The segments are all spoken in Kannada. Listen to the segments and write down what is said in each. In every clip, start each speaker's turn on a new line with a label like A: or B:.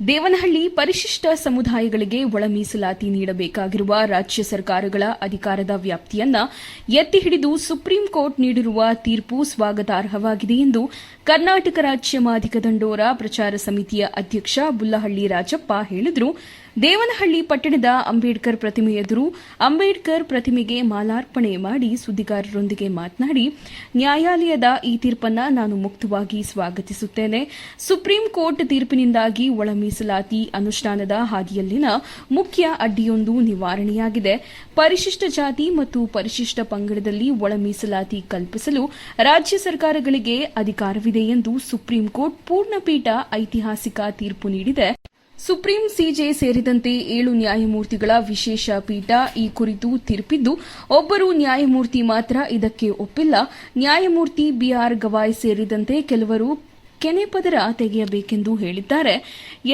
A: ದೇವನಹಳ್ಳಿ ಪರಿಶಿಷ್ಟ ಸಮುದಾಯಗಳಿಗೆ ಒಳ ಮೀಸಲಾತಿ ನೀಡಬೇಕಾಗಿರುವ ರಾಜ್ಯ ಸರ್ಕಾರಗಳ ಅಧಿಕಾರದ ವ್ಯಾಪ್ತಿಯನ್ನ ಎತ್ತಿ ಹಿಡಿದು ಸುಪ್ರೀಂ ಕೋರ್ಟ್ ನೀಡಿರುವ ತೀರ್ಪು ಸ್ವಾಗತಾರ್ಹವಾಗಿದೆ ಎಂದು ಕರ್ನಾಟಕ ರಾಜ್ಯ ಮಾದಿಗ ದಂಡೋರ ಪ್ರಚಾರ ಸಮಿತಿಯ ಅಧ್ಯಕ್ಷ ಬುಲ್ಲಹಳ್ಳಿ ರಾಜಪ್ಪ ಹೇಳಿದರು. ದೇವನಹಳ್ಳಿ ಪಟ್ಟಣದ ಅಂಬೇಡ್ಕರ್ ಪ್ರತಿಮೆ ಎದುರು ಅಂಬೇಡ್ಕರ್ ಪ್ರತಿಮೆಗೆ ಮಾಲಾರ್ಪಣೆ ಮಾಡಿ ಸುದ್ದಿಗಾರರೊಂದಿಗೆ ಮಾತನಾಡಿ, ನ್ಯಾಯಾಲಯದ ಈ ತೀರ್ಪನ್ನು ನಾನು ಮುಕ್ತವಾಗಿ ಸ್ವಾಗತಿಸುತ್ತೇನೆ. ಸುಪ್ರೀಂ ಕೋರ್ಟ್ ತೀರ್ಪಿನಿಂದಾಗಿ ಒಳ ಮೀಸಲಾತಿ ಅನುಷ್ಠಾನದ ಹಾದಿಯಲ್ಲಿನ ಮುಖ್ಯ ಅಡ್ಡಿಯೊಂದು ನಿವಾರಣೆಯಾಗಿದೆ. ಪರಿಶಿಷ್ಟ ಜಾತಿ ಮತ್ತು ಪರಿಶಿಷ್ಟ ಪಂಗಡದಲ್ಲಿ ಒಳ ಮೀಸಲಾತಿ ಕಲ್ಪಿಸಲು ರಾಜ್ಯ ಸರ್ಕಾರಗಳಿಗೆ ಅಧಿಕಾರವಿದೆ ಎಂದು ಸುಪ್ರೀಂ ಕೋರ್ಟ್ ಪೂರ್ಣಪೀಠ ಐತಿಹಾಸಿಕ ತೀರ್ಪು ನೀಡಿದೆ. ಸುಪ್ರೀಂ ಸಿಜೆ ಸೇರಿದಂತೆ ಏಳು ನ್ಯಾಯಮೂರ್ತಿಗಳ ವಿಶೇಷ ಪೀಠ ಈ ಕುರಿತು ತೀರ್ಪಿದ್ದು, ಒಬ್ಬರು ನ್ಯಾಯಮೂರ್ತಿ ಮಾತ್ರ ಇದಕ್ಕೆ ಒಪ್ಪಿಲ್ಲ. ನ್ಯಾಯಮೂರ್ತಿ ಬಿಆರ್ ಗವಾಯ್ ಸೇರಿದಂತೆ ಕೆಲವರು ಕೆನೆಪದರ ತೆಗೆಯಬೇಕೆಂದು ಹೇಳಿದ್ದಾರೆ.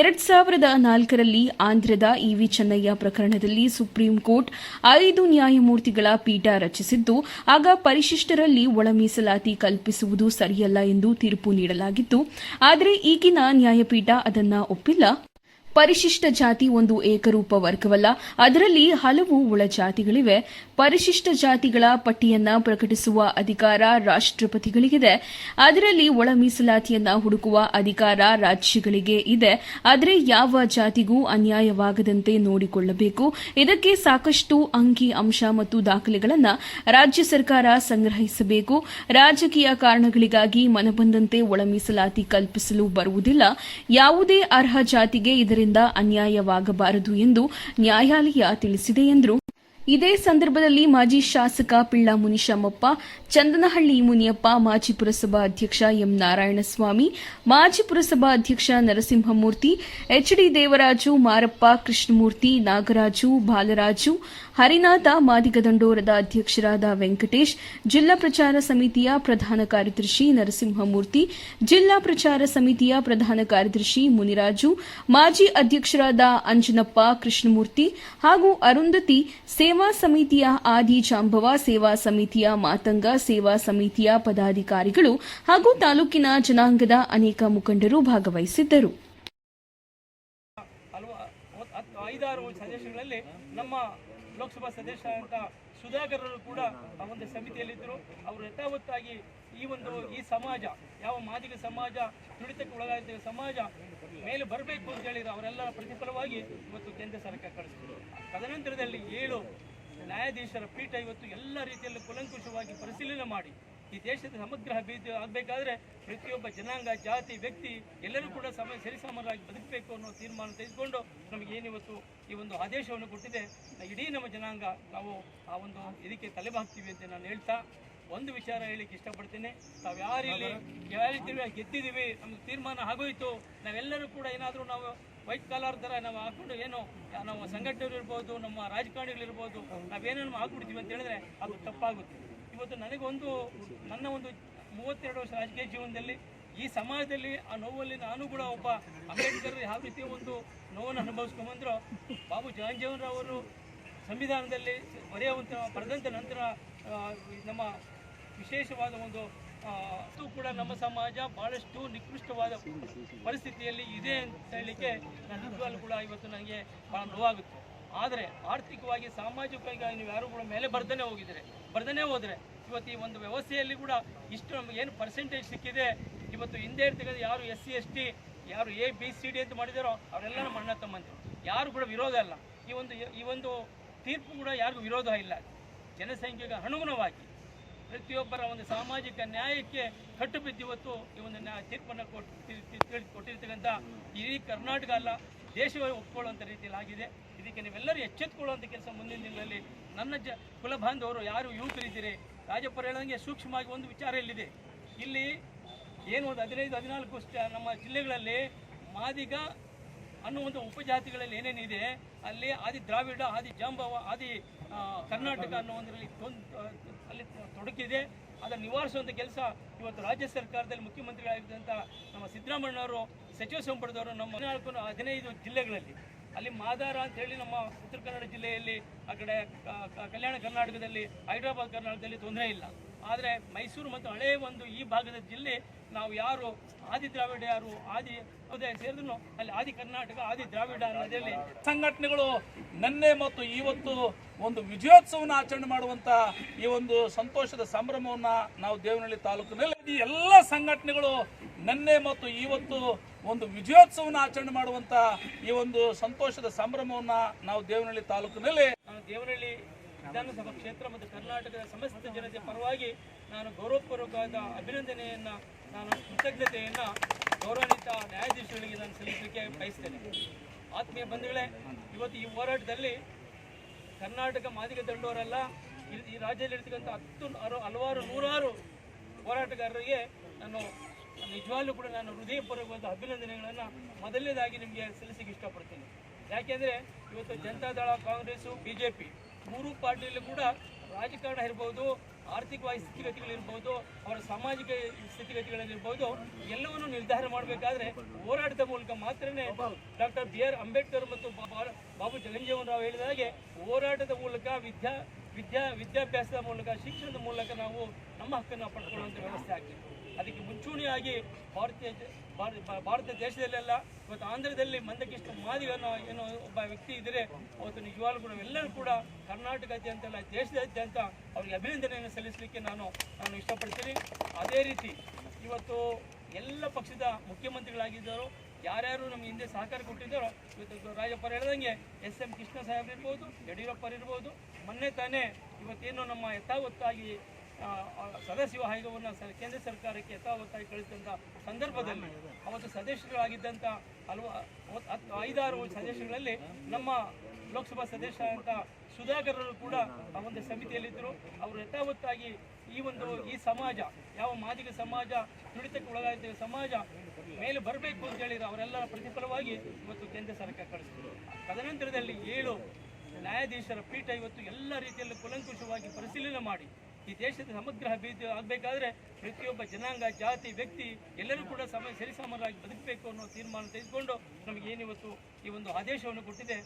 A: ಎರಡ್ ಸಾವಿರದ ನಾಲ್ಕರಲ್ಲಿ ಆಂಧ್ರದ ಇವಿ ಚೆನ್ನಯ್ಯ ಪ್ರಕರಣದಲ್ಲಿ ಸುಪ್ರೀಂ ಕೋರ್ಟ್ ಐದು ನ್ಯಾಯಮೂರ್ತಿಗಳ ಪೀಠ ರಚಿಸಿದ್ದು, ಆಗ ಪರಿಶಿಷ್ಟರಲ್ಲಿ ಒಳ ಮೀಸಲಾತಿ ಕಲ್ಪಿಸುವುದು ಸರಿಯಲ್ಲ ಎಂದು ತೀರ್ಪು ನೀಡಲಾಗಿತ್ತು. ಆದರೆ ಈಗಿನ ನ್ಯಾಯಪೀಠ ಅದನ್ನು ಒಪ್ಪಿಲ್ಲ. ಪರಿಶಿಷ್ಟ ಜಾತಿ ಒಂದು ಏಕರೂಪ ವರ್ಗವಲ್ಲ. ಅದರಲ್ಲಿ ಹಲವು ಒಳ ಜಾತಿಗಳಿವೆ. ಪರಿಶಿಷ್ಟ ಜಾತಿಗಳ ಪಟ್ಟಿಯನ್ನ ಪ್ರಕಟಿಸುವ ಅಧಿಕಾರ ರಾಷ್ಟ್ರಪತಿಗಳಿಗಿದೆ. ಅದರಲ್ಲಿ ಒಳ ಮೀಸಲಾತಿಯನ್ನ ಹುಡುಕುವ ಅಧಿಕಾರ ರಾಜ್ಯಗಳಿಗೆ ಇದೆ. ಆದರೆ ಯಾವ ಜಾತಿಗೂ ಅನ್ಯಾಯವಾಗದಂತೆ ನೋಡಿಕೊಳ್ಳಬೇಕು. ಇದಕ್ಕೆ ಸಾಕಷ್ಟು ಅಂಕಿ, ಅಂಶ ಮತ್ತು ದಾಖಲೆಗಳನ್ನು ರಾಜ್ಯ ಸರ್ಕಾರ ಸಂಗ್ರಹಿಸಬೇಕು. ರಾಜಕೀಯ ಕಾರಣಗಳಿಗಾಗಿ ಮನಬಂದಂತೆ ಒಳ ಮೀಸಲಾತಿ ಕಲ್ಪಿಸಲು ಬರುವುದಿಲ್ಲ. ಯಾವುದೇ ಅರ್ಹ ಜಾತಿಗೆ ಇದರಿಂದ ಅನ್ಯಾಯವಾಗಬಾರದು ಎಂದು ನ್ಯಾಯಾಲಯ ತಿಳಿಸಿದೆ ಎಂದರು. ಇದೇ ಸಂದರ್ಭದಲ್ಲಿ ಮಾಜಿ ಶಾಸಕ ಪಿಳ್ಳ ಮುನಿಶಾಮಪ್ಪ ಚಂದನಹಳ್ಳಿ ಮುನಿಯಪ್ಪ, ಮಾಜಿ ಪುರಸಭಾ ಅಧ್ಯಕ್ಷ ಎಂ ನಾರಾಯಣಸ್ವಾಮಿ, ಮಾಜಿ ಪುರಸಭಾ ಅಧ್ಯಕ್ಷ ನರಸಿಂಹಮೂರ್ತಿ ಎಚ್ಡಿ ದೇವರಾಜು, ಮಾರಪ್ಪ ಕೃಷ್ಣಮೂರ್ತಿ, ನಾಗರಾಜು, ಬಾಲರಾಜು, ಹರಿನಾಥ ಮಾದಿಗ ದಂಡೋರದ ಅಧ್ಯಕ್ಷರಾದ ವೆಂಕಟೇಶ್, ಜಿಲ್ಲಾ ಪ್ರಚಾರ ಸಮಿತಿಯ ಪ್ರಧಾನ ಕಾರ್ಯದರ್ಶಿ ನರಸಿಂಹಮೂರ್ತಿ, ಜಿಲ್ಲಾ ಪ್ರಚಾರ ಸಮಿತಿಯ ಪ್ರಧಾನ ಕಾರ್ಯದರ್ಶಿ ಮುನಿರಾಜು, ಮಾಜಿ ಅಧ್ಯಕ್ಷರಾದ ಅಂಜನಪ್ಪ ಕೃಷ್ಣಮೂರ್ತಿ ಹಾಗೂ ಅರುಂಧತಿ ಸೇವಾ ಸಮಿತಿಯ ಆದಿ ಜಾಂಬವ, ಸೇವಾ ಸಮಿತಿಯ ಮಾತಂಗ, ಸೇವಾ ಸಮಿತಿಯ ಪದಾಧಿಕಾರಿಗಳು ಹಾಗೂ ತಾಲೂಕಿನ ಜನಾಂಗದ ಅನೇಕ ಮುಖಂಡರು ಭಾಗವಹಿಸಿದ್ದರು.
B: ಐದಾರು ಸದಸ್ಯಗಳಲ್ಲಿ ನಮ್ಮ ಲೋಕಸಭಾ ಸದಸ್ಯರಾದಂಥ ಸುಧಾಕರರು ಕೂಡ ಆ ಒಂದು ಸಮಿತಿಯಲ್ಲಿದ್ದರು. ಅವರು ಯಥಾವತ್ತಾಗಿ ಈ ಒಂದು, ಈ ಸಮಾಜ, ಯಾವ ಮಾದಿಗ ಸಮಾಜ ತುಳಿತಕ್ಕೆ ಒಳಗಾದ ಸಮಾಜ ಮೇಲೆ ಬರಬೇಕು ಅಂತ ಹೇಳಿದ್ರು ಅವರೆಲ್ಲರ ಪ್ರತಿಫಲವಾಗಿ ಇವತ್ತು ಕೇಂದ್ರ ಸರ್ಕಾರ ಕಳಿಸಿದ್ರು ತದನಂತರದಲ್ಲಿ ಏಳು ನ್ಯಾಯಾಧೀಶರ ಪೀಠ ಇವತ್ತು ಎಲ್ಲ ರೀತಿಯಲ್ಲೂ ಕುಲಂಕುಷವಾಗಿ ಪರಿಶೀಲನೆ ಮಾಡಿ. ಈ ದೇಶದ ಸಮಗ್ರ ಅಭಿವೃದ್ಧಿ ಆಗಬೇಕಾದ್ರೆ ಪ್ರತಿಯೊಬ್ಬ ಜನಾಂಗ, ಜಾತಿ, ವ್ಯಕ್ತಿ ಎಲ್ಲರೂ ಕೂಡ ಸಮ ಸರಿಸಮರಾಗಿ ಬದುಕಬೇಕು ಅನ್ನೋ ತೀರ್ಮಾನ ತೆಗೆದುಕೊಂಡು ನಮಗೆ ಏನಿವತ್ತು ಈ ಒಂದು ಆದೇಶವನ್ನು ಕೊಟ್ಟಿದೆ. ಇಡೀ ನಮ್ಮ ಜನಾಂಗ ನಾವು ಆ ಒಂದು ಇದಕ್ಕೆ ತಲೆಬಾಗ್ತೀವಿ ಅಂತ ನಾನು ಹೇಳ್ತಾ ಒಂದು ವಿಚಾರ ಹೇಳಿಕ್ಕೆ ಇಷ್ಟಪಡ್ತೇನೆ. ನಾವು ಯಾರಿಲ್ಲಿ ಯಾವ ರೀತಿ ಗೆದ್ದಿದ್ದೀವಿ ನಮ್ಗೆ ತೀರ್ಮಾನ ಆಗೋಯ್ತು, ನಾವೆಲ್ಲರೂ ಕೂಡ ಏನಾದರೂ ನಾವು ವೈಟ್ ಕಾಲರ್ ಥರ ನಾವು ಹಾಕೊಂಡು ಏನು ನಮ್ಮ ಸಂಘಟನೆಗಳು ಇರ್ಬೋದು, ನಮ್ಮ ರಾಜಕಾರಣಿಗಳಿರ್ಬೋದು ನಾವೇನೇನು ಹಾಕ್ಬಿಡ್ತೀವಿ ಅಂತ ಹೇಳಿದ್ರೆ ಅದು ತಪ್ಪಾಗುತ್ತೆ. ಇವತ್ತು ನನಗೊಂದು, ನನ್ನ ಒಂದು ಮೂವತ್ತೆರಡು ವರ್ಷ ರಾಜಕೀಯ ಜೀವನದಲ್ಲಿ ಈ ಸಮಾಜದಲ್ಲಿ ಆ ನೋವಲ್ಲಿ ನಾನು ಕೂಡ ಒಬ್ಬ ಅಂಬೇಡ್ಕರ್ ಯಾವ ರೀತಿ ಒಂದು ನೋವನ್ನು ಅನುಭವಿಸ್ಕೊಂಬಂದ್ರು, ಬಾಬು ಜಗಜೀವನ್ ಅವರು ಸಂವಿಧಾನದಲ್ಲಿ ಬರೆಯುವಂಥ ಬರೆದಂಥ ನಂತರ ನಮ್ಮ ವಿಶೇಷವಾದ ಒಂದು ಇದು ಕೂಡ ನಮ್ಮ ಸಮಾಜ ಬಹಳಷ್ಟು ನಿಕೃಷ್ಟವಾದ ಪರಿಸ್ಥಿತಿಯಲ್ಲಿ ಇದೆ ಅಂತ ಹೇಳಲಿಕ್ಕೆ ನಾನು ಕೂಡ ಇವತ್ತು ನನಗೆ ಬಹಳ ನೋವಾಗುತ್ತೆ. ಆದರೆ ಆರ್ಥಿಕವಾಗಿ, ಸಾಮಾಜಿಕವಾಗಿ ನೀವು ಯಾರು ಕೂಡ ಮೇಲೆ ಬರ್ದನೇ ಹೋಗಿದ್ರೆ ಬರ್ದನೇ ಹೋದರೆ ಇವತ್ತು ಈ ಒಂದು ವ್ಯವಸ್ಥೆಯಲ್ಲಿ ಕೂಡ ಇಷ್ಟು ನಮಗೆ ಏನು ಪರ್ಸೆಂಟೇಜ್ ಸಿಕ್ಕಿದೆ. ಇವತ್ತು ಹಿಂದೆ ಇರ್ತಕ್ಕಂಥ ಯಾರು ಎಸ್ ಸಿ, ಎಸ್ ಟಿ, ಯಾರು ಎ, ಬಿ, ಸಿ, ಡಿ ಅಂತ ಮಾಡಿದಾರೋ ಅವರೆಲ್ಲ ನಮ್ಮ ಅಣ್ಣ ತಮ್ಮಂದಿರು. ಯಾರು ಕೂಡ ವಿರೋಧ ಅಲ್ಲ. ಈ ಒಂದು ಈ ಒಂದು ತೀರ್ಪು ಕೂಡ ಯಾರಿಗೂ ವಿರೋಧ ಇಲ್ಲ. ಜನಸಂಖ್ಯೆಗೆ ಅನುಗುಣವಾಗಿ ಪ್ರತಿಯೊಬ್ಬರ ಒಂದು ಸಾಮಾಜಿಕ ನ್ಯಾಯಕ್ಕೆ ಕಟ್ಟುಬಿದ್ದು ಇವತ್ತು ಈ ಒಂದು ತೀರ್ಪನ್ನು ಕೊಟ್ಟು ಕೊಟ್ಟಿರ್ತಕ್ಕಂಥ ಇಡೀ ಕರ್ನಾಟಕ ಅಲ್ಲ ದೇಶವೇ ಒಪ್ಕೊಳ್ಳುವಂಥ ರೀತಿಯಲ್ಲಿ ಆಗಿದೆ. ಇದಕ್ಕೆ ನೀವೆಲ್ಲರೂ ಎಚ್ಚೆತ್ತುಕೊಳ್ಳುವಂಥ ಕೆಲಸ ಮುಂದಿನ ದಿನಗಳಲ್ಲಿ ನನ್ನ ಜ ಕುಲ ಬಾಂಧವರು ಯಾರು ಯುವಕರಿದ್ದೀರಿ ರಾಜಪ್ಪರು ಹೇಳೋಂಗೆ ಸೂಕ್ಷ್ಮವಾಗಿ ಒಂದು ವಿಚಾರ ಇಲ್ಲಿದೆ. ಇಲ್ಲಿ ಏನು ಒಂದು ಹದಿನೈದು, ಹದಿನಾಲ್ಕು ನಮ್ಮ ಜಿಲ್ಲೆಗಳಲ್ಲಿ ಮಾದಿಗ ಅನ್ನೋ ಒಂದು ಉಪಜಾತಿಗಳಲ್ಲಿ ಏನೇನಿದೆ ಅಲ್ಲಿ ಆದಿ ದ್ರಾವಿಡ, ಆದಿ ಜಾಂಬವ, ಆದಿ ಕರ್ನಾಟಕ ಅನ್ನೋ ಒಂದರಲ್ಲಿ ಅಲ್ಲಿ ತೊಡಕಿದೆ. ಅದನ್ನು ನಿವಾರಿಸುವಂಥ ಕೆಲಸ ಇವತ್ತು ರಾಜ್ಯ ಸರ್ಕಾರದಲ್ಲಿ ಮುಖ್ಯಮಂತ್ರಿಗಳಾಗಿದ್ದಂಥ ನಮ್ಮ ಸಿದ್ದರಾಮಣ್ಣವರು ಸಚಿವ ಸಂಪುಟದವರು ನಮ್ಮ ಹದಿನಾಲ್ಕು, ಹದಿನೈದು ಜಿಲ್ಲೆಗಳಲ್ಲಿ. ಅಲ್ಲಿ ಮಾದಾರ ಅಂತ ಹೇಳಿ ನಮ್ಮ ಉತ್ತರ ಕನ್ನಡ ಜಿಲ್ಲೆಯಲ್ಲಿ, ಆ ಕಡೆ ಕಲ್ಯಾಣ ಕರ್ನಾಟಕದಲ್ಲಿ, ಹೈದರಾಬಾದ್ ಕರ್ನಾಟಕದಲ್ಲಿ ತೊಂದರೆ ಇಲ್ಲ. ಆದರೆ ಮೈಸೂರು ಮತ್ತು ಹಳೆಯ ಒಂದು ಈ ಭಾಗದ ಜಿಲ್ಲೆ ನಾವು ಯಾರು? ಆದಿ ದ್ರಾವಿಡ ಯಾರು? ಆದಿ ಉದಯ ಸೇರಿದ್ರು ಅಲ್ಲಿ ಆದಿ ಕರ್ನಾಟಕ, ಆದಿ ದ್ರಾವಿಡ ಅನ್ನೋದ್ರಲ್ಲಿ
C: ಸಂಘಟನೆಗಳು ನಿನ್ನೆ ಮತ್ತು ಇವತ್ತು ಒಂದು ವಿಜಯೋತ್ಸವನ ಆಚರಣೆ ಮಾಡುವಂತ ಈ ಒಂದು ಸಂತೋಷದ ಸಂಭ್ರಮವನ್ನ ನಾವು ದೇವನಹಳ್ಳಿ ತಾಲೂಕಿನಲ್ಲಿ ಈ ಎಲ್ಲ ಸಂಘಟನೆಗಳು ನಿನ್ನೆ ಮತ್ತು ಇವತ್ತು ಒಂದು ವಿಜಯೋತ್ಸವನ ಆಚರಣೆ ಮಾಡುವಂತ ಈ ಒಂದು ಸಂತೋಷದ ಸಂಭ್ರಮವನ್ನ ನಾವು ದೇವನಹಳ್ಳಿ ತಾಲೂಕಿನಲ್ಲಿ
B: ದೇವನಹಳ್ಳಿ ವಿಧಾನಸಭಾ ಕ್ಷೇತ್ರ ಮತ್ತು ಕರ್ನಾಟಕದ ಸಮಸ್ತ ಜನತೆ ಪರವಾಗಿ ನಾನು ಗೌರವಪೂರ್ವಕವಾದ ಅಭಿನಂದನೆಯನ್ನ ನಾನು ಕೃತಜ್ಞತೆಯನ್ನು ಗೌರವಾನ್ವಿತ ನ್ಯಾಯಾಧೀಶರಿಗೆ ನಾನು ಸಲ್ಲಿಸಲಿಕ್ಕೆ ಬಯಸ್ತೇನೆ. ಆತ್ಮೀಯ ಬಂಧುಗಳೇ, ಇವತ್ತು ಈ ಹೋರಾಟದಲ್ಲಿ ಕರ್ನಾಟಕ ಮಾದಿಗ ದಂಡೋರಲ್ಲ ಈ- ರಾಜ್ಯದಲ್ಲಿ ಇರ್ತಕ್ಕಂಥ ಹತ್ತು ಹಲವಾರು ನೂರಾರು ಹೋರಾಟಗಾರರಿಗೆ ನಾನು ನಿಜವಾಗ್ಲೂ ಕೂಡ ನಾನು ಹೃದಯಪೂರ್ವಕವಾದ ಅಭಿನಂದನೆಗಳನ್ನು ಮೊದಲನೇದಾಗಿ ನಿಮಗೆ ಸಲ್ಲಿಸಲಿಕ್ಕೆ ಇಷ್ಟಪಡ್ತೀನಿ. ಯಾಕೆಂದರೆ ಇವತ್ತು Janata Dal, Congress B J P ಮೂರು ಪಾರ್ಟಿಯಲ್ಲೂ ಕೂಡ ರಾಜಕಾರಣ ಇರ್ಬೋದು ಆರ್ಥಿಕವಾಗಿ ಸ್ಥಿತಿಗತಿಗಳಿರ್ಬೋದು ಅವರ ಸಾಮಾಜಿಕ ಸ್ಥಿತಿಗತಿಗಳಲ್ಲಿರ್ಬೋದು ಎಲ್ಲವನ್ನು ನಿರ್ಧಾರ ಮಾಡಬೇಕಾದ್ರೆ ಹೋರಾಟದ ಮೂಲಕ ಮಾತ್ರನೇ ಡಾಕ್ಟರ್ ಬಿ ಆರ್ ಅಂಬೇಡ್ಕರ್ ಮತ್ತು ಬಾಬು ಜಗಂಜೀವನ್ ರಾವ್ ಹೇಳಿದ ಹಾಗೆ ಹೋರಾಟದ ಮೂಲಕ ವಿದ್ಯಾ ವಿದ್ಯಾ ವಿದ್ಯಾಭ್ಯಾಸದ ಮೂಲಕ, ಶಿಕ್ಷಣದ ಮೂಲಕ ನಾವು ನಮ್ಮ ಹಕ್ಕನ್ನು ಪಡ್ಕೊಳ್ಳುವಂಥ ವ್ಯವಸ್ಥೆ ಆಗಬೇಕು. ಅದಕ್ಕೆ ಮುಂಚೂಣಿಯಾಗಿ ಭಾರತೀಯ ಭಾರ- ಭಾರತ ದೇಶದಲ್ಲೆಲ್ಲ ಇವತ್ತು ಆಂಧ್ರದಲ್ಲಿ ಮಂದಕಿಷ್ಟು ಅನ್ನೋ ಏನೋ ಒಬ್ಬ ವ್ಯಕ್ತಿ ಇದ್ದರೆ ಅವತ್ತು ನಿಜವಾಗ್ಲೂ ಕೂಡ ಎಲ್ಲರೂ ಕೂಡ ಕರ್ನಾಟಕಾದ್ಯಂತ ಅಲ್ಲ, ದೇಶದಾದ್ಯಂತ ಅವರಿಗೆ ಅಭಿನಂದನೆಯನ್ನು ಸಲ್ಲಿಸಲಿಕ್ಕೆ ನಾನು ನಾನು ಇಷ್ಟಪಡ್ತೀನಿ. ಅದೇ ರೀತಿ, ಇವತ್ತು ಎಲ್ಲ ಪಕ್ಷದ ಮುಖ್ಯಮಂತ್ರಿಗಳಾಗಿದ್ದರು ಯಾರ್ಯಾರು ನಮ್ಗೆ ಹಿಂದೆ ಸಹಕಾರ ಕೊಟ್ಟಿದ್ದಾರೋ, ಇವತ್ತು ರಾಜಪ್ಪರು ಹೇಳ್ದಂಗೆ ಎಸ್ ಎಂ ಕೃಷ್ಣ ಸಾಹೇಬ್ ಇರ್ಬೋದು, ಯಡಿಯೂರಪ್ಪರು ಇರ್ಬೋದು, ಮೊನ್ನೆ ತಾನೇ ಇವತ್ತೇನು ನಮ್ಮ ಯಥಾವತ್ತಾಗಿ ಸದಸ್ಯ ಆಯೋಗವನ್ನು ಕೇಂದ್ರ ಸರ್ಕಾರಕ್ಕೆ ಯಥಾವತ್ತಾಗಿ ಕಳಿಸಿದಂಥ ಸಂದರ್ಭದಲ್ಲಿ ಅವತ್ತು ಸದಸ್ಯರಾಗಿದ್ದಂಥ ಹಲವು ಹತ್ತು ಐದಾರು ಸದಸ್ಯರಲ್ಲಿ ನಮ್ಮ ಲೋಕಸಭಾ ಸದಸ್ಯ ಅಂತ ಸುಧಾಕರರು ಕೂಡ ಆ ಒಂದು ಸಮಿತಿಯಲ್ಲಿದ್ದರು. ಅವರು ಯಥಾವತ್ತಾಗಿ ಈ ಒಂದು ಈ ಸಮಾಜ, ಯಾವ ಮಾದಿಗ ಸಮಾಜ ತುಳಿತಕ್ಕೆ ಒಳಗಾಗಿದ್ದ ಸಮಾಜ ಮೇಲೆ ಬರಬೇಕು ಅಂತ ಹೇಳಿದ್ರೆ ಅವರೆಲ್ಲರ ಪ್ರತಿಫಲವಾಗಿ ಇವತ್ತು ಕೇಂದ್ರ ಸರ್ಕಾರ ಕಳಿಸಿದ್ರು ತದನಂತರದಲ್ಲಿ ಏಳು ನ್ಯಾಯಾಧೀಶರ ಪೀಠ ಇವತ್ತು ಎಲ್ಲ ರೀತಿಯಲ್ಲೂ ಕುಲಂಕುಷವಾಗಿ ಪರಿಶೀಲನೆ ಮಾಡಿ, ಈ ದೇಶದ ಸಮಗ್ರ ಅಭಿವೃದ್ಧಿ ಆಗಬೇಕಾದ್ರೆ ಪ್ರತಿಯೊಬ್ಬ ಜನಾಂಗ, ಜಾತಿ, ವ್ಯಕ್ತಿ ಎಲ್ಲರೂ ಕೂಡ ಸಮ ಸರಿಸಮರಾಗಿ ಬದುಕಬೇಕು ಅನ್ನೋ ತೀರ್ಮಾನ ತೆಗೆದುಕೊಂಡು ನಮಗೆ ಏನಿವತ್ತು ಈ ಒಂದು ಆದೇಶವನ್ನು ಕೊಟ್ಟಿದೆ.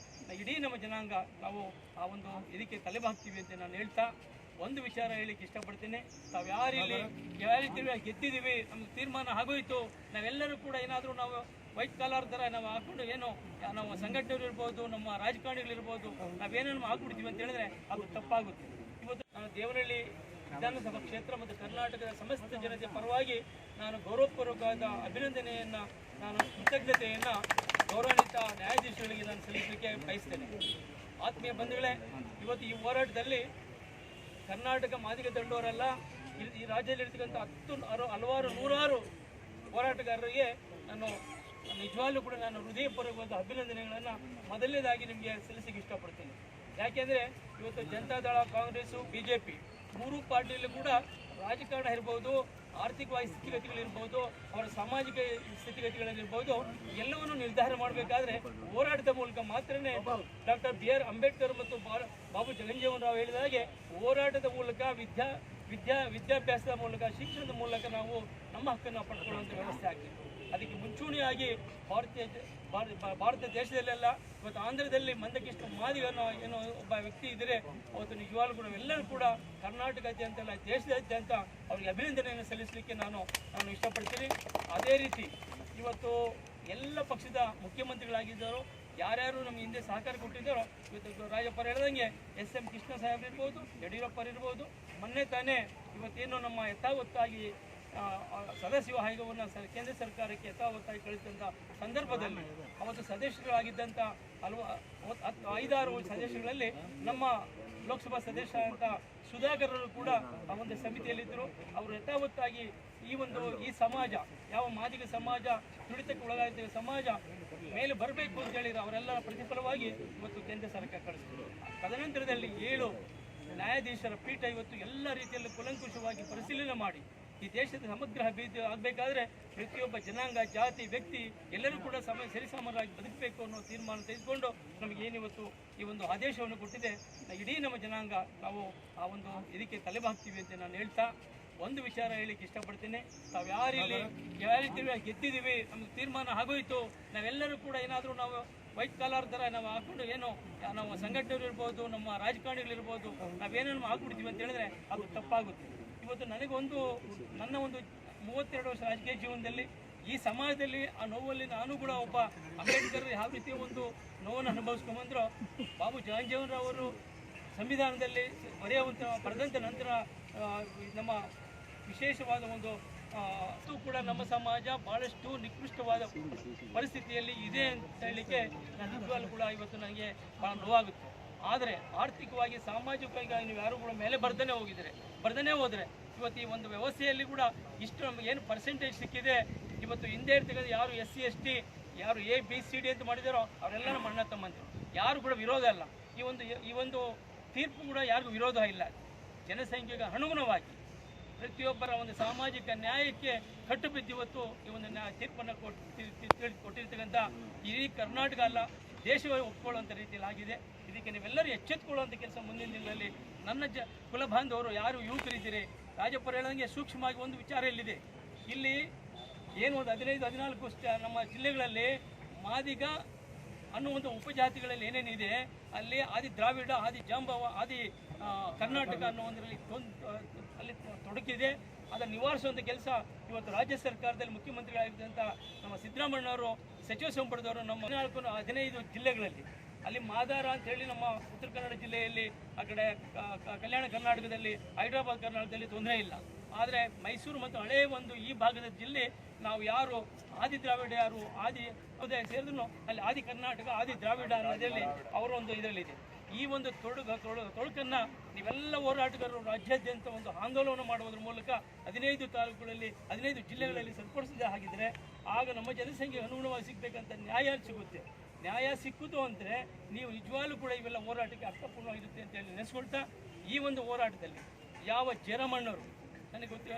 B: ಇಡೀ ನಮ್ಮ ಜನಾಂಗ ನಾವು ಆ ಒಂದು ಇದಕ್ಕೆ ತಲೆಬಾಗ್ತೀವಿ ಅಂತ ನಾನು ಹೇಳ್ತಾ ಒಂದು ವಿಚಾರ ಹೇಳಿಕ್ಕೆ ಇಷ್ಟಪಡ್ತೀನಿ. ತಾವು ಯಾರಿಲ್ಲಿ ಯಾವ ರೀತಿ ಗೆದ್ದಿದ್ದೀವಿ ನಮ್ಗೆ ತೀರ್ಮಾನ ಆಗೋಯ್ತು, ನಾವೆಲ್ಲರೂ ಕೂಡ ಏನಾದರೂ ನಾವು ವೈಟ್ ಕಾಲರ್ ಥರ ನಾವು ಹಾಕೊಂಡು ಏನು, ನಾವು ಸಂಘಟನೆಗಳು ಇರ್ಬೋದು, ನಮ್ಮ ರಾಜಕಾರಣಿಗಳಿರ್ಬೋದು ನಾವೇನೇನು ಹಾಕ್ಬಿಡ್ತೀವಿ ಅಂತ ಹೇಳಿದ್ರೆ ಅದು ತಪ್ಪಾಗುತ್ತೆ. ಇವತ್ತು ನಾನು ದೇವನಹಳ್ಳಿ ವಿಧಾನಸಭಾ ಕ್ಷೇತ್ರ ಮತ್ತು ಕರ್ನಾಟಕದ ಸಮಸ್ತ ಜನತೆ ಪರವಾಗಿ ನಾನು ಗೌರವಪೂರ್ವಕವಾದ ಅಭಿನಂದನೆಯನ್ನು, ನಾನು ಕೃತಜ್ಞತೆಯನ್ನು ಗೌರವಾನ್ವಿತ ನ್ಯಾಯಾಧೀಶಗಳಿಗೆ ನಾನು ಸಲ್ಲಿಸಲಿಕ್ಕೆ ಬಯಸ್ತೇನೆ. ಆತ್ಮೀಯ ಬಂಧುಗಳೇ, ಇವತ್ತು ಈ ಹೋರಾಟದಲ್ಲಿ ಕರ್ನಾಟಕ ಮಾದಿಗ ದಂಡೋರಲ್ಲ ಈ- ರಾಜ್ಯದಲ್ಲಿ ಇರ್ತಕ್ಕಂಥ ಹತ್ತು ಹಲವಾರು ನೂರಾರು ಹೋರಾಟಗಾರರಿಗೆ ನಾನು ನಿಜವಾಗ್ಲೂ ಕೂಡ ನಾನು ಹೃದಯಪೂರ್ವಕವಾದ ಅಭಿನಂದನೆಗಳನ್ನು ಮೊದಲನೇದಾಗಿ ನಿಮಗೆ ಸಲ್ಲಿಸಕ್ಕೆ ಇಷ್ಟಪಡ್ತೀನಿ. ಯಾಕೆಂದರೆ ಇವತ್ತು Janata Dal Congress B J P ಮೂರು ಪಾರ್ಟಿಯಲ್ಲೂ ಕೂಡ ರಾಜಕಾರಣ ಇರ್ಬೋದು ಆರ್ಥಿಕವಾಗಿ ಸ್ಥಿತಿಗತಿಗಳಿರ್ಬೋದು, ಅವರ ಸಾಮಾಜಿಕ ಸ್ಥಿತಿಗತಿಗಳಲ್ಲಿರ್ಬೋದು, ಎಲ್ಲವನ್ನು ನಿರ್ಧಾರ ಮಾಡಬೇಕಾದ್ರೆ ಹೋರಾಟದ ಮೂಲಕ ಮಾತ್ರನೇ ಡಾಕ್ಟರ್ ಬಿ ಆರ್ ಅಂಬೇಡ್ಕರ್ ಮತ್ತು ಬಾಬು ಜಗಂಜೀವನ್ ರಾವ್ ಹೇಳಿದ ಹಾಗೆ ಹೋರಾಟದ ಮೂಲಕ, ವಿದ್ಯಾ ವಿದ್ಯಾ, ವಿದ್ಯಾಭ್ಯಾಸದ ಮೂಲಕ, ಶಿಕ್ಷಣದ ಮೂಲಕ ನಾವು ನಮ್ಮ ಹಕ್ಕನ್ನು ಪಡ್ಕೊಳ್ಳುವಂಥ ವ್ಯವಸ್ಥೆ ಆಗ್ತದೆ ಅದಕ್ಕೆ ಮುಂಚೂಣಿಯಾಗಿ ಭಾರತೀಯ ಭಾರ- ಭಾರತ ದೇಶದಲ್ಲೆಲ್ಲ ಇವತ್ತು ಆಂಧ್ರದಲ್ಲಿ ಮಂದಕಿಷ್ಣ ಮಾದಿ ಅನ್ನೋ ಏನೋ ಒಬ್ಬ ವ್ಯಕ್ತಿ ಇದ್ದರೆ ಅವತ್ತು ನಿಜವಾಗ್ಲೂ ಕೂಡ ಎಲ್ಲರೂ ಕೂಡ ಕರ್ನಾಟಕಾದ್ಯಂತ ಅಲ್ಲ, ದೇಶದಾದ್ಯಂತ ಅವರಿಗೆ ಅಭಿನಂದನೆಯನ್ನು ಸಲ್ಲಿಸಲಿಕ್ಕೆ ನಾನು ನಾನು ಇಷ್ಟಪಡ್ತೀನಿ. ಅದೇ ರೀತಿ ಇವತ್ತು ಎಲ್ಲ ಪಕ್ಷದ ಮುಖ್ಯಮಂತ್ರಿಗಳಾಗಿದ್ದರು ಯಾರ್ಯಾರು ನಮ್ಗೆ ಹಿಂದೆ ಸಹಕಾರ ಕೊಟ್ಟಿದ್ದಾರೋ, ಇವತ್ತು ರಾಜಪ್ಪರು ಹೇಳ್ದಂಗೆ ಎಸ್ ಎಂ ಕೃಷ್ಣ ಸಾಹೇಬ್ರು ಇರ್ಬೋದು ಯಡಿಯೂರಪ್ಪರು ಇರ್ಬೋದು, ಮೊನ್ನೆ ತಾನೇ ಇವತ್ತೇನು ನಮ್ಮ ಯಥಾವತ್ತಾಗಿ ಸದಾಶಿವ ಆಯೋಗವನ್ನು ಕೇಂದ್ರ ಸರ್ಕಾರಕ್ಕೆ ಯಥಾವತ್ತಾಗಿ ಕಳಿಸಿದಂಥ ಸಂದರ್ಭದಲ್ಲಿ ಅವತ್ತು ಸದಸ್ಯರಾಗಿದ್ದಂಥ ಹಲವು ಹತ್ತು ಐದಾರು ಸದಸ್ಯಗಳಲ್ಲಿ ನಮ್ಮ ಲೋಕಸಭಾ ಸದಸ್ಯ ಅಂತ ಸುಧಾಕರರು ಕೂಡ ಆ ಒಂದು ಸಮಿತಿಯಲ್ಲಿದ್ದರು. ಅವರು ಯಥಾವತ್ತಾಗಿ ಈ ಒಂದು, ಈ ಸಮಾಜ, ಯಾವ ಮಾದಿಗ ಸಮಾಜ, ತುಳಿತಕ್ಕೆ ಒಳಗಾಗಿದ್ದ ಸಮಾಜ ಮೇಲೆ ಬರಬೇಕು ಅಂತ ಹೇಳಿದ್ರು ಅವರೆಲ್ಲರ ಪ್ರತಿಫಲವಾಗಿ ಇವತ್ತು ಕೇಂದ್ರ ಸರ್ಕಾರ ಕಳಿಸಿದರು ತದನಂತರದಲ್ಲಿ ಏಳು ನ್ಯಾಯಾಧೀಶರ ಪೀಠ ಇವತ್ತು ಎಲ್ಲ ರೀತಿಯಲ್ಲೂ ಕುಲಂಕುಷವಾಗಿ ಪರಿಶೀಲನೆ ಮಾಡಿ ಈ ದೇಶದ ಸಮಗ್ರ ಅಭಿವೃದ್ಧಿ ಆಗಬೇಕಾದ್ರೆ ಪ್ರತಿಯೊಬ್ಬ ಜನಾಂಗ, ಜಾತಿ, ವ್ಯಕ್ತಿ ಎಲ್ಲರೂ ಕೂಡ ಸಮ ಸರಿಸಮರಾಗಿ ಬದುಕಬೇಕು ಅನ್ನೋ ತೀರ್ಮಾನ ತೆಗೆದುಕೊಂಡು ನಮಗೆ ಏನಿವತ್ತು ಈ ಒಂದು ಆದೇಶವನ್ನು ಕೊಟ್ಟಿದೆ. ಇಡೀ ನಮ್ಮ ಜನಾಂಗ ನಾವು ಆ ಒಂದು ಇದಕ್ಕೆ ತಲೆಬಾಗ್ತೀವಿ ಅಂತ ನಾನು ಹೇಳ್ತಾ ಒಂದು ವಿಚಾರ ಹೇಳಿಕ್ಕೆ ಇಷ್ಟಪಡ್ತೀನಿ. ನಾವು ಯಾರಿಲ್ಲಿ ಯಾವ ರೀತಿ ಗೆದ್ದಿದ್ದೀವಿ ನಮ್ಗೆ ತೀರ್ಮಾನ ಆಗೋಯ್ತು, ನಾವೆಲ್ಲರೂ ಕೂಡ ಏನಾದರೂ ನಾವು ವೈಟ್ ಕಾಲರ್ ಥರ ನಾವು ಹಾಕೊಂಡು ಏನು ನಾವು ಸಂಘಟನೆಗಳು ಇರ್ಬೋದು, ನಮ್ಮ ರಾಜಕಾರಣಿಗಳಿರ್ಬೋದು ನಾವೇನೇನು ಹಾಕ್ಬಿಡ್ತೀವಿ ಅಂತ ಹೇಳಿದ್ರೆ ಅದು ತಪ್ಪಾಗುತ್ತೆ. ಇವತ್ತು ನನಗೊಂದು ನನ್ನ ಒಂದು ಮೂವತ್ತೆರಡು ವರ್ಷ ರಾಜಕೀಯ ಜೀವನದಲ್ಲಿ ಈ ಸಮಾಜದಲ್ಲಿ ಆ ನೋವಲ್ಲಿ ನಾನು ಕೂಡ ಒಬ್ಬ ಅಂಬೇಡ್ಕರ್ ಯಾವ ರೀತಿಯ ಒಂದು ನೋವನ್ನು ಅನುಭವಿಸ್ಕೊಂಬಂದ್ರು, ಬಾಬು ಜಗಜೀವನರಾವರು ಸಂವಿಧಾನದಲ್ಲಿ ಬರೆಯುವಂಥ ಪಡೆದಂತ ನಂತರ ನಮ್ಮ ವಿಶೇಷವಾದ ಒಂದು ಅದು ಕೂಡ ನಮ್ಮ ಸಮಾಜ ಬಹಳಷ್ಟು ನಿಕೃಷ್ಟವಾದ ಪರಿಸ್ಥಿತಿಯಲ್ಲಿ ಇದೆ ಅಂತ ಹೇಳಲಿಕ್ಕೆ ನನ್ನ ಕೂಡ ಇವತ್ತು ನನಗೆ ಬಹಳ ನೋವಾಗುತ್ತೆ. ಆದರೆ ಆರ್ಥಿಕವಾಗಿ ಸಾಮಾಜಿಕವಾಗಿ ನೀವು ಯಾರು ಕೂಡ ಮೇಲೆ ಬರ್ದನೆ ಹೋಗಿದ್ದಾರೆ ಬರ್ದನೆ ಹೋದರೆ ಇವತ್ತು ಈ ಒಂದು ವ್ಯವಸ್ಥೆಯಲ್ಲಿ ಕೂಡ ಇಷ್ಟು ನಮ್ಗೆ ಏನು ಪರ್ಸೆಂಟೇಜ್ ಸಿಕ್ಕಿದೆ. ಇವತ್ತು ಹಿಂದೆ ಇರ್ತಕ್ಕಂಥ ಯಾರು ಎಸ್ ಸಿ ಎಸ್ ಟಿ ಯಾರು ಎ ಬಿ ಸಿ ಡಿ ಅಂತ ಮಾಡಿದಾರೋ ಅವರೆಲ್ಲ ನಮ್ಮ ಅಣ್ಣ ಯಾರು ಕೂಡ ವಿರೋಧ ಅಲ್ಲ. ಈ ಒಂದು ಈ ಒಂದು ತೀರ್ಪು ಕೂಡ ಯಾರಿಗೂ ವಿರೋಧ ಇಲ್ಲ. ಜನಸಂಖ್ಯೆಗೆ ಅನುಗುಣವಾಗಿ ಪ್ರತಿಯೊಬ್ಬರ ಒಂದು ಸಾಮಾಜಿಕ ನ್ಯಾಯಕ್ಕೆ ಕಟ್ಟು ಬಿದ್ದು ಇವತ್ತು ಈ ಒಂದು ನ್ಯಾಯ ತೀರ್ಪನ್ನು ಕೊಟ್ಟು ಕೊಟ್ಟಿರ್ತಕ್ಕಂಥ ಇಡೀ ಕರ್ನಾಟಕ ಅಲ್ಲ ದೇಶವೇ ಒಪ್ಕೊಳ್ಳುವಂಥ ರೀತಿಯಲ್ಲಿ ಆಗಿದೆ. ಇದಕ್ಕೆ ನೀವೆಲ್ಲರೂ ಎಚ್ಚೆತ್ತುಕೊಳ್ಳುವಂಥ ಕೆಲಸ ಮುಂದಿನ ದಿನದಲ್ಲಿ ನನ್ನ ಜ ಕುಲ ಬಾಂಧವರು ಯಾರು ಯುವಕರಿದ್ದೀರಿ? ರಾಜಪ್ಪರು ಹೇಳಂಗೆ ಸೂಕ್ಷ್ಮವಾಗಿ ಒಂದು ವಿಚಾರ ಇಲ್ಲಿದೆ ಇಲ್ಲಿ ಏನು ಒಂದು ಹದಿನೈದು, ಹದಿನಾಲ್ಕು ನಮ್ಮ ಜಿಲ್ಲೆಗಳಲ್ಲಿ ಮಾದಿಗ ಅನ್ನುವಂಥ ಉಪಜಾತಿಗಳಲ್ಲಿ ಏನೇನಿದೆ ಅಲ್ಲಿ ಆದಿ ದ್ರಾವಿಡ, ಆದಿ ಜಾಂಬವ, ಆದಿ ಕರ್ನಾಟಕ ತೊಂದ್- ಅಲ್ಲಿ ತೊಡಕಿದೆ. ಅದನ್ನು ನಿವಾರಿಸುವಂಥ ಕೆಲಸ ಇವತ್ತು ರಾಜ್ಯ ಸರ್ಕಾರದಲ್ಲಿ ಮುಖ್ಯಮಂತ್ರಿಗಳಾಗಿದ್ದಂಥ ನಮ್ಮ ಸಿದ್ದರಾಮಣ್ಣವರು ಸಚಿವ ಸಂಪುಟದವರು ನಮ್ಮ ಹದಿನಾಲ್ಕು, ಹದಿನೈದು ಜಿಲ್ಲೆಗಳಲ್ಲಿ. ಅಲ್ಲಿ ಮಾದಾರ ಅಂತ ಹೇಳಿ ನಮ್ಮ ಉತ್ತರ ಕನ್ನಡ ಜಿಲ್ಲೆಯಲ್ಲಿ, ಆ ಕಡೆ ಕಲ್ಯಾಣ ಕರ್ನಾಟಕದಲ್ಲಿ, ಹೈದರಾಬಾದ್ ಕರ್ನಾಟಕದಲ್ಲಿ ತೊಂದರೆ ಇಲ್ಲ. ಆದರೆ ಮೈಸೂರು ಮತ್ತು ಹಳೆಯ ಒಂದು ಈ ಭಾಗದ ಜಿಲ್ಲೆ, ನಾವು ಯಾರು ಆದಿ ದ್ರಾವಿಡ ಯಾರು ಆದಿ ಸೇರಿದ್ರು ಅಲ್ಲಿ ಆದಿ ಕರ್ನಾಟಕ, ಆದಿ ದ್ರಾವಿಡ ಅನ್ನೋದ್ರಲ್ಲಿ ಅವರೊಂದು ಇದರಲ್ಲಿದೆ. ಈ ಒಂದು ತೊಡಗ ತೊಳಕನ್ನು ನೀವೆಲ್ಲ ಹೋರಾಟಗಾರರು ರಾಜ್ಯಾದ್ಯಂತ ಒಂದು ಆಂದೋಲನ ಮಾಡುವುದರ ಮೂಲಕ ಹದಿನೈದು ತಾಲೂಕುಗಳಲ್ಲಿ, ಹದಿನೈದು ಜಿಲ್ಲೆಗಳಲ್ಲಿ ಸರಿಪಡಿಸದೆ ಹಾಗಿದ್ರೆ ಆಗ ನಮ್ಮ ಜನಸಂಖ್ಯೆಗೆ ಅನುಗುಣವಾಗಿ ಸಿಗಬೇಕಂತ ನ್ಯಾಯ ಸಿಗುತ್ತೆ. ನ್ಯಾಯ ಸಿಕ್ಕುದು ಅಂದರೆ ನೀವು ನಿಜವಾಗ್ಲೂ ಕೂಡ ಇವೆಲ್ಲ ಹೋರಾಟಕ್ಕೆ ಅರ್ಥಪೂರ್ಣವಾಗಿರುತ್ತೆ ಅಂತ ಹೇಳಿ ನೆನೆಸ್ಕೊಳ್ತಾ ಈ ಒಂದು ಹೋರಾಟದಲ್ಲಿ ಯಾವ ಜರಮಣ್ಣರು, ನನಗೆ ಗೊತ್ತಿರೋ